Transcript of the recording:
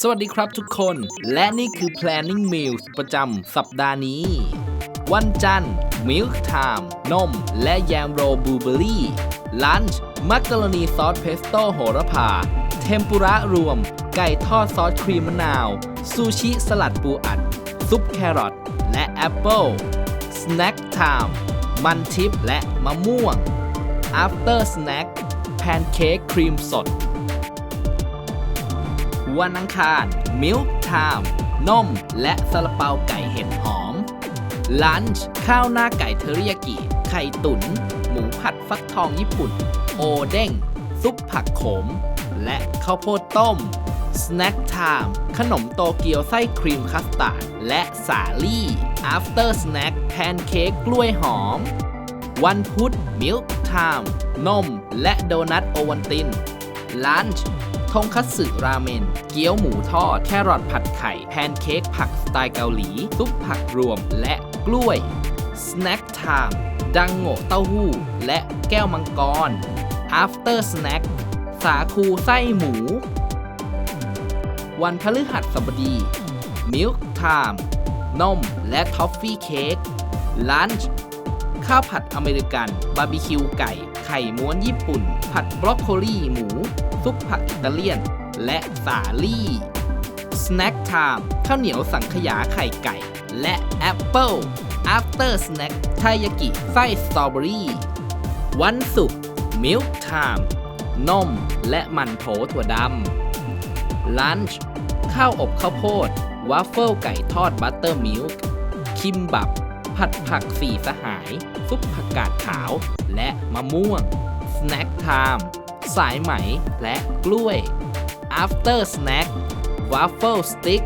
สวัสดีครับทุกคน และนี่คือ Planning Meals ประจำสัปดาห์นี้ วันจันทร์ Milk Time นม และแยมโรบลูเบอรี่ ลันช์มักกะโรนีซอสเพสโต้โหระพา เทมปุระรวม ไก่ทอดซอสครีมมะนาว ซูชิสลัดปูอัด ซุปแครอทและแอปเปิลสแน็คไทม์มันทิพและมะม่วง After Snack แพนเค้กครีมสด วันอังคาร Milk Time นม และซาลาเปาไก่เห็ดหอม ลันช์ข้าวหน้าไก่เทอริยากิ ไข่ตุน๋น หมูผัดฟักทองญี่ปุ่น โอเด้ง ซุปผักโขม และข้าวโพดต้ม Snack Time ขนมโตเกียวไส้ครีมคัสตาร์ด และสาลี่ After Snack แพนเค้กกล้วยหอม วันพุธ Milk Time นม และโดนัทโอวันตินลันช์ ทงคัตสึราเมน เกี๊ยวหมูทอด แครอทผัดไข่ แพนเค้กผักสไตล์เกาหลี ซุปผักรวม และกล้วย Snack Time ดังโง่เต้าหู้ และแก้วมังกร After Snack สาคูไส้หมู วันพฤหัสบดี Milk Time นม และท็อฟฟี่เค้กลันช์ข้าวผัดอเมริกัน บาร์บีคิวไก่ ข่ม้วนญี่ปุ่น ผัดบรอกโคลีหมู ซุปผักอิตาเลียน และสาลี่ Snack Time ข้าวเหนียวสังขยาไข่ไก่ และแอปเปิล After Snack ไทยากิไส้สตรอเบอรี่วันศุกร์ Milk Time นม และมันโถถั่วดำลันช์ข้าวอบข้าวโพดวาฟเฟิลไก่ทอดบัตเตอร์มิลค์คิมบับ ผัดผักสี่สหาย ซุปผักกาดขาว และมะม่วง สแน็คไทม์สายไหมและกล้วย After Snack waffle stick